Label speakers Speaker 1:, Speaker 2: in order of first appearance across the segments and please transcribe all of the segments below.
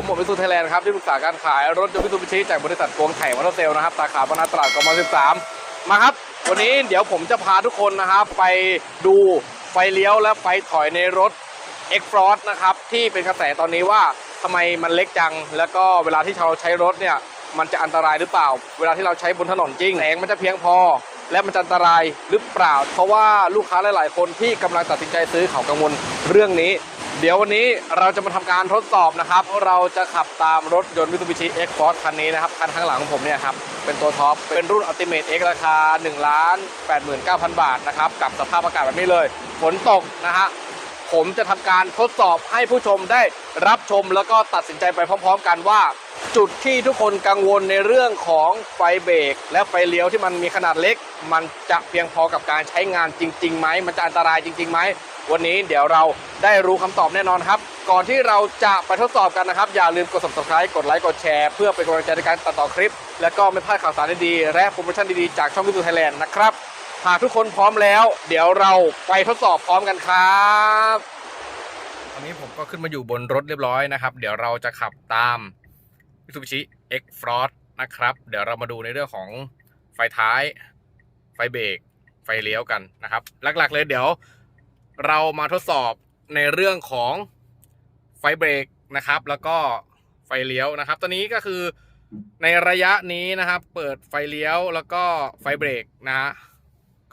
Speaker 1: ผมหมวดวิสุทธิ์ไทยแลนด์ครับที่ปรึกษาการขายรถยนต์วิสุทธิ์จากบริษัทกวงไข่มอเตอร์เซลนะครับสาขาบรรณาตราดกม13 มาครับ วันนี้เดี๋ยวผมจะพาทุกคนนะครับ ไปดูไฟเลี้ยวและไฟถอยในรถ X f r o s t นะครับ ที่เป็นกระแสตอนนี้ว่าทำไมมันเล็กจัง แล้วก็เวลาที่เราใช้รถเนี่ยมันจะอันตรายหรือเปล่า เวลาที่เราใช้บนถนนจริงแสงมันจะเพียงพอ และมันจะอันตรายหรือเปล่า เพราะว่าลูกค้าหลาย ๆ คนที่กำลังตัดสินใจซื้อเขากังวลเรื่องนี้ เดี๋ยววันนี้เราจะมาทำการทดสอบนะครับ เราจะขับตามรถยนต์ Mitsubishi X-Force คันนี้นะครับ คันข้างหลังของผมเนี่ยครับ เป็นตัวท็อป เป็นรุ่น Ultimate X ราคา1 8 9 0 0 0บาทนะครับ กับสภาพอากาศแบบนี้เลย ฝนตกนะฮะ ผมจะทำการทดสอบให้ผู้ชมได้รับชมแล้วก็ตัดสินใจไปพร้อม ๆ กันว่า จุดที่ทุกคนกังวลในเรื่องของไฟเบรกและไฟเลี้ยวที่มันมีขนาดเล็ก มันจะเพียงพอกับการใช้งานจริงๆไหมมันจะอันตรายจริงๆไหม วันนี้เดี๋ยวเราได้รู้คำตอบแน่นอนครับ ก่อนที่เราจะไปทดสอบกันนะครับ อย่าลืมกด subscribe กดไลค์กดแชร์เพื่อเป็นกำลังใจในการตัดต่อคลิป และก็ไม่พลาดข่าวสารดีๆและโปรโมชั่นดีๆจากช่องวิทูไทยแลนด์นะครับหากทุกคนพร้อมแล้ว เดี๋ยวเราไปทดสอบพร้อมกันครับตอนนี้ผมก็ขึ้นมาอยู่บนรถเรียบร้อยนะครับ เดี๋ยวเราจะขับตาม Mitsubishi X f r o s t นะครับ เดี๋ยวเรามาดูในเรื่องของไฟท้าย ไฟเบรกไฟเลี้ยวกันนะครับ หลักๆเลยเดี๋ยว เรามาทดสอบในเรื่องของไฟเบรกนะครับ แล้วก็ไฟเลี้ยวนะครับ ตอนนี้ก็คือในระยะนี้นะครับ เปิดไฟเลี้ยวแล้วก็ไฟเบรกนะฮะ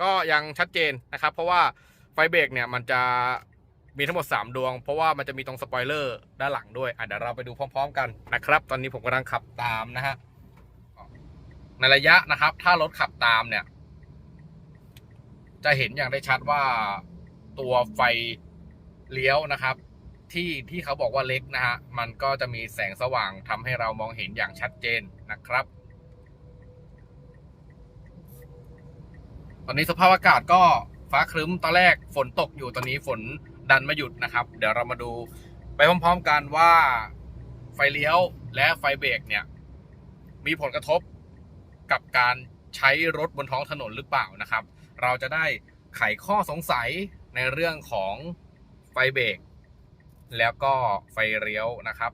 Speaker 1: ก็ยังชัดเจนนะครับ เพราะว่าไฟเบรกเนี่ยมันจะมีทั้งหมด 3 ดวง เพราะว่ามันจะมีตรงสปอยเลอร์ด้านหลังด้วยอะเดี๋ยวเราไปดูพร้อม ๆ กันนะครับ ตอนนี้ผมกำลังขับตามนะฮะในระยะนะครับ ถ้ารถขับตามเนี่ย จะเห็นอย่างได้ชัดว่า ตัวไฟเลี้ยวนะครับ ที่ที่เขาบอกว่าเล็กนะฮะมันก็จะมีแสงสว่างทำให้เรามองเห็นอย่างชัดเจนนะครับ ตอนนี้สภาพอากาศก็ฟ้าครึ้มตอนแรกฝนตกอยู่ตอนนี้ฝนดันมาหยุดนะครับ เดี๋ยวเรามาดูไปพร้อมๆกันว่าไฟเลี้ยวและไฟเบรกเนี่ย มีผลกระทบกับการใช้รถบนท้องถนนหรือเปล่านะครับ เราจะได้ไขข้อสงสัย ในเรื่องของไฟเบรกแล้วก็ไฟเลี้ยวนะครับ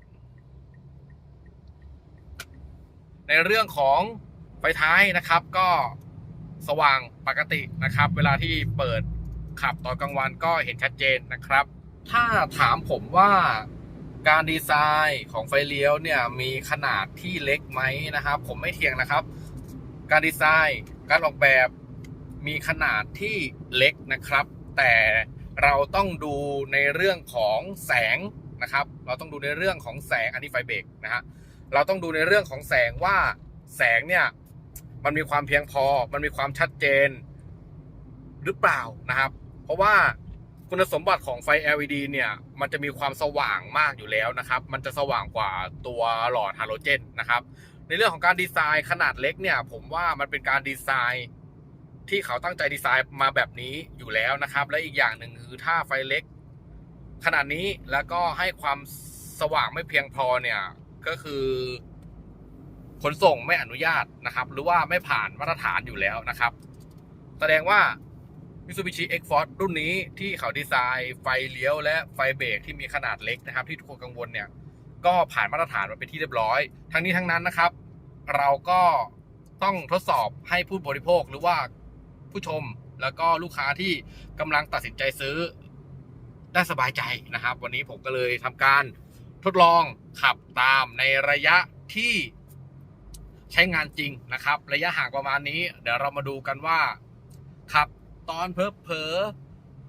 Speaker 1: ในเรื่องของไฟท้ายนะครับ ก็สว่างปกตินะครับ เวลาที่เปิดขับตอนกลางวันก็เห็นชัดเจนนะครับ ถ้าถามผมว่าการดีไซน์ของไฟเลี้ยวเนี่ยมีขนาดที่เล็กไหมนะครับ ผมไม่เทียงนะครับ การดีไซน์การออกแบบมีขนาดที่เล็กนะครับ แต่เราต้องดูในเรื่องของแสงนะครับ เราต้องดูในเรื่องของแสงอันนี้ไฟเบรกนะฮะเราต้องดูในเรื่องของแสงว่าแสงเนี่ยมันมีความเพียงพอ มันมีความชัดเจนหรือเปล่านะครับ เพราะว่าคุณสมบัติของไฟ LED เนี่ย มันจะมีความสว่างมากอยู่แล้วนะครับ มันจะสว่างกว่าตัวหลอดฮาโลเจนนะครับ ในเรื่องของการดีไซน์ขนาดเล็กเนี่ย ผมว่ามันเป็นการดีไซน์ ที่เขาตั้งใจดีไซน์มาแบบนี้อยู่แล้วนะครับ และอีกอย่างหนึ่งคือถ้าไฟเล็ก ขนาดนี้แล้วก็ให้ความสว่างไม่เพียงพอเนี่ย ก็คือขนส่งไม่อนุญาตนะครับ หรือว่าไม่ผ่านมาตรฐานอยู่แล้วนะครับ แสดงว่า Mitsubishi X-Force รุ่นนี้ที่เขาดีไซน์ไฟเลี้ยวและไฟเบรกที่มีขนาดเล็กนะครับ ที่ทุกคนกังวลเนี่ย ก็ผ่านมาตรฐานมาเป็นที่เรียบร้อย ทั้งนี้ทั้งนั้นนะครับ เราก็ต้องทดสอบให้ผู้บริโภคหรือว่า ผู้ชม แล้วก็ลูกค้าที่กำลังตัดสินใจซื้อได้สบายใจนะครับ วันนี้ผมก็เลยทำการทดลองขับตามในระยะที่ใช้งานจริงนะครับ ระยะห่างประมาณนี้ เดี๋ยวเรามาดูกันว่าขับตอนเพอเพอ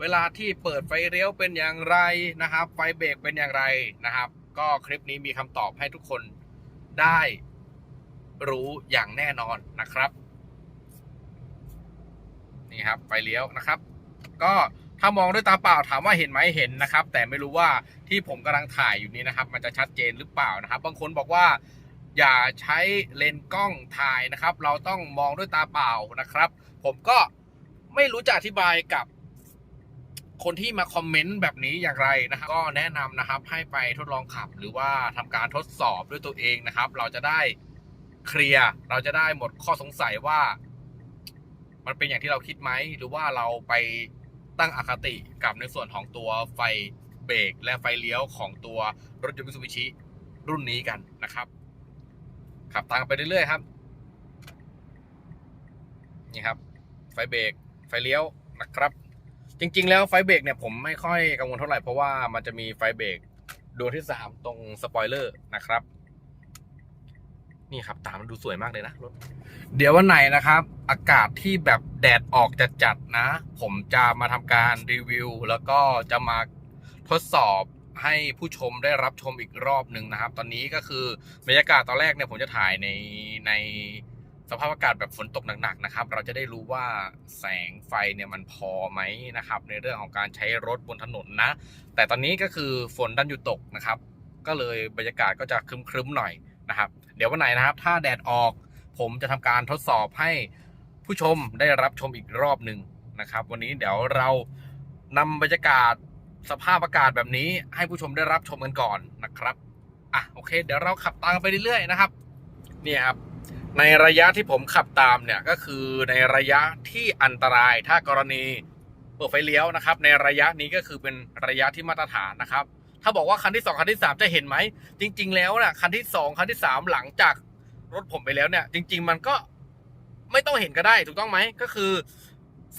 Speaker 1: เวลาที่เปิดไฟเลี้ยวเป็นอย่างไรนะครับ ไฟเบรกเป็นอย่างไรนะครับ ก็คลิปนี้มีคำตอบให้ทุกคนได้รู้อย่างแน่นอนนะครับ นี่ครับไฟเลี้ยวนะครับ ก็ถ้ามองด้วยตาเปล่าถามว่าเห็นไหมเห็นนะครับ แต่ไม่รู้ว่าที่ผมกำลังถ่ายอยู่นี้นะครับ มันจะชัดเจนหรือเปล่านะครับ บางคนบอกว่าอย่าใช้เลนส์กล้องถ่ายนะครับ เราต้องมองด้วยตาเปล่านะครับ ผมก็ไม่รู้จะอธิบายกับคนที่มาคอมเมนต์แบบนี้อย่างไรนะครับ ก็แนะนำนะครับให้ไปทดลองขับ หรือว่าทำการทดสอบด้วยตัวเองนะครับ เราจะได้เคลียร์เราจะได้หมดข้อสงสัยว่า มันเป็นอย่างที่เราคิดไหมหรือว่าเราไปตั้งอคติกับในส่วนของตัวไฟเบรกและไฟเลี้ยวของตัวรถยนต์มิซูบิชิรุ่นนี้กันนะครับ ขับตามไปเรื่อยๆครับนี่ครับ ไฟเบรกไฟเลี้ยวนะครับ จริง ๆ แล้วไฟเบรกเนี่ยผมไม่ค่อยกังวลเท่าไหร่เพราะว่ามันจะมีไฟเบรกดวงที่สามตรงสปอยเลอร์นะครับ นี่ครับตามมันดูสวยมากเลยนะรถเดี๋ยววันไหนนะครับ อากาศที่แบบแดดออกจัดๆนะ ผมจะมาทำการรีวิว แล้วก็จะมาทดสอบให้ผู้ชมได้รับชมอีกรอบหนึ่งนะครับ ตอนนี้ก็คือบรรยากาศตอนแรกเนี่ยผมจะถ่ายในในสภาพอากาศแบบฝนตกหนักๆนะครับ เราจะได้รู้ว่าแสงไฟเนี่ยมันพอไหมนะครับ ในเรื่องของการใช้รถบนถนนนะ แต่ตอนนี้ก็คือฝนดันอยู่ตกนะครับ ก็เลยบรรยากาศก็จะครึ้มๆหน่อยนะครับ เดี๋ยววันไหนนะครับ ถ้าแดดออก ผมจะทำการทดสอบให้ผู้ชมได้รับชมอีกรอบหนึ่งนะครับ วันนี้เดี๋ยวเรานำบรรยากาศสภาพอากาศแบบนี้ ให้ผู้ชมได้รับชมกันก่อนนะครับอะโอเค เดี๋ยวเราขับตามไปเรื่อยๆนะครับเนี่ยครับในระยะที่ผมขับตามเนี่ยก็คือในระยะที่อันตรายถ้ากรณีเปิดไฟเลี้ยวนะครับ ในระยะนี้ก็คือเป็นระยะที่มาตรฐานนะครับ ถ้าบอกว่าคันที่สองคันที่สามจะเห็นไหม จริง ๆ แล้วนะคันที่สองคันที่สามหลังจากรถผมไปแล้วเนี่ย จริง ๆ มันก็ไม่ต้องเห็นก็ได้ถูกต้องไหมก็คือ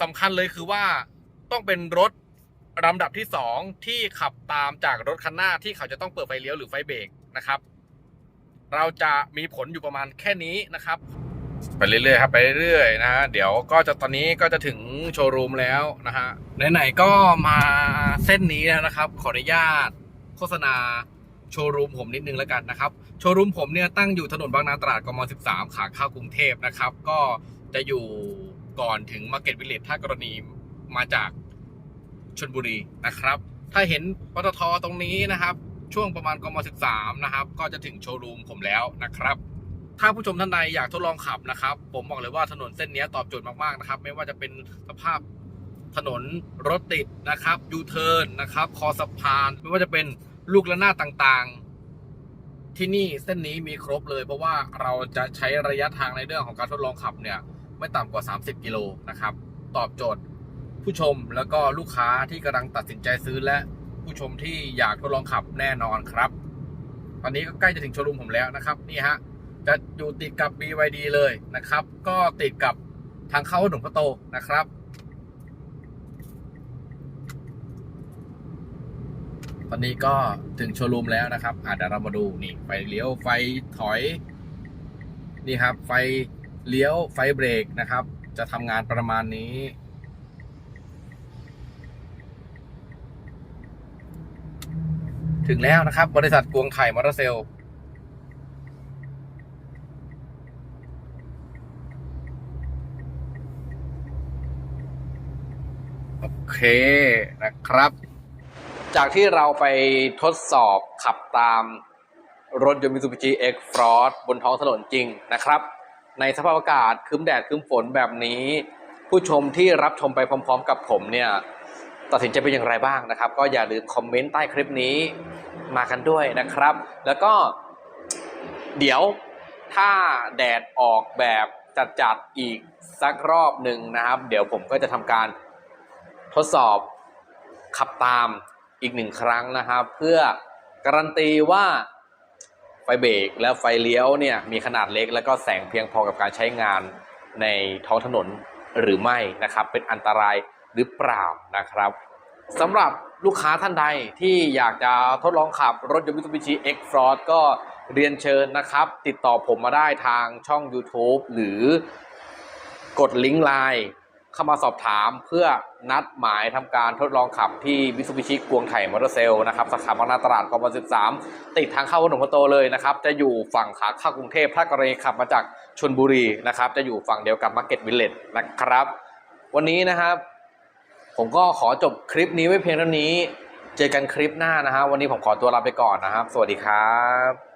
Speaker 1: สำคัญเลยคือว่าต้องเป็นรถลำดับที่สองที่ขับตามจากรถคันหน้าที่เขาจะต้องเปิดไฟเลี้ยวหรือไฟเบรกนะครับ เราจะมีผลอยู่ประมาณแค่นี้นะครับไปเรื่อยๆครับไปเรื่อยๆนะฮะเดี๋ยวก็จะตอนนี้ก็จะถึงโชว์รูมแล้วนะฮะไหนๆก็มาเส้นนี้แล้วนะครับ ขออนุญาต โฆษณาโชว์รูมผมนิดนึงแล้วกันนะครับ โชว์รูมผมเนี่ยตั้งอยู่ถนนบางนาตราดกม 13 ขาเข้ากรุงเทพนะครับ ก็จะอยู่ก่อนถึงมาร์เก็ตวิลเลจถ้ากรณีมาจากชนบุรีนะครับ ถ้าเห็นปตทตรงนี้นะครับ ช่วงประมาณกม 13 นะครับ ก็จะถึงโชว์รูมผมแล้วนะครับถ้าผู้ชมท่านใดอยากทดลองขับนะครับ ผมบอกเลยว่าถนนเส้นนี้ตอบโจทย์มากๆนะครับ ไม่ว่าจะเป็นสภาพถนนรถติดนะครับยูเทิร์นนะครับ คอสะพาน ไม่ว่าจะเป็น ลูกระนาดต่างๆ ที่นี่เส้นนี้มีครบเลย เพราะว่าเราจะใช้ระยะทางในเรื่องของการทดลองขับเนี่ย ไม่ต่ำกว่า 30 กิโลนะครับ ตอบโจทย์ผู้ชมแล้วก็ลูกค้าที่กำลังตัดสินใจซื้อและผู้ชมที่อยากทดลองขับแน่นอนครับ ตอนนี้ก็ใกล้จะถึงโชว์รูมผมแล้วนะครับ นี่ฮะ จะอยู่ติดกับ BYD เลยนะครับ ก็ติดกับทางเข้าหนุ่มพระโตนะครับ ตอนนี้ก็ถึงโชว์รูมแล้วนะครับอาเดี๋ยวเรามาดูนี่ไฟเลี้ยวไฟถอย นี่ครับ ไฟเลี้ยวไฟเบรกนะครับ จะทำงานประมาณนี้ ถึงแล้วนะครับ บริษัทกวงไข่มอเตอร์เซลโอเคนะครับ จากที่เราไปทดสอบขับตามรถยนต์ Mitsubishi X-Frost บนท้องถนนจริงนะครับ ในสภาพอากาศครึ้มแดดครึ้มฝนแบบนี้ ผู้ชมที่รับชมไปพร้อม ๆ กับผมเนี่ยตัดสินใจเป็นอย่างไรบ้างนะครับ ก็อย่าลืมคอมเมนต์ใต้คลิปนี้มากันด้วยนะครับ แล้วก็เดี๋ยวถ้าแดดออกแบบจัดๆอีกสักรอบหนึ่งนะครับ เดี๋ยวผมก็จะทำการทดสอบขับตาม อีกหนึ่งครั้งนะครับ เพื่อการันตีว่าไฟเบรกและไฟเลี้ยวเนี่ยมีขนาดเล็ก แล้วก็แสงเพียงพอกับการใช้งานในท้องถนนหรือไม่นะครับ เป็นอันตรายหรือเปล่านะครับสำหรับลูกค้าท่านใดที่อยากจะทดลองขับรถยนต์ Mitsubishi X-Frost ก็เรียนเชิญนะครับ ติดต่อผมมาได้ทางช่อง YouTube หรือกดลิงก์ไลน์ เข้ามาสอบถามเพื่อนัดหมายทำการทดลองขับที่ Mitsubishi กวงไข่มอเตอร์เซลนะครับสาขาบางนาตราดกม13 ติดทางเข้าหนองพะโตเลยนะครับ จะอยู่ฝั่งขาเข้ากรุงเทพถ้ากรณีขับมาจากชนบุรีนะครับ จะอยู่ฝั่งเดียวกับ Market Village นะครับ วันนี้นะครับ ผมก็ขอจบคลิปนี้ไว้เพียงเท่านี้ เจอกันคลิปหน้านะฮะวันนี้ผมขอตัวลาไปก่อนนะครับ สวัสดีครับ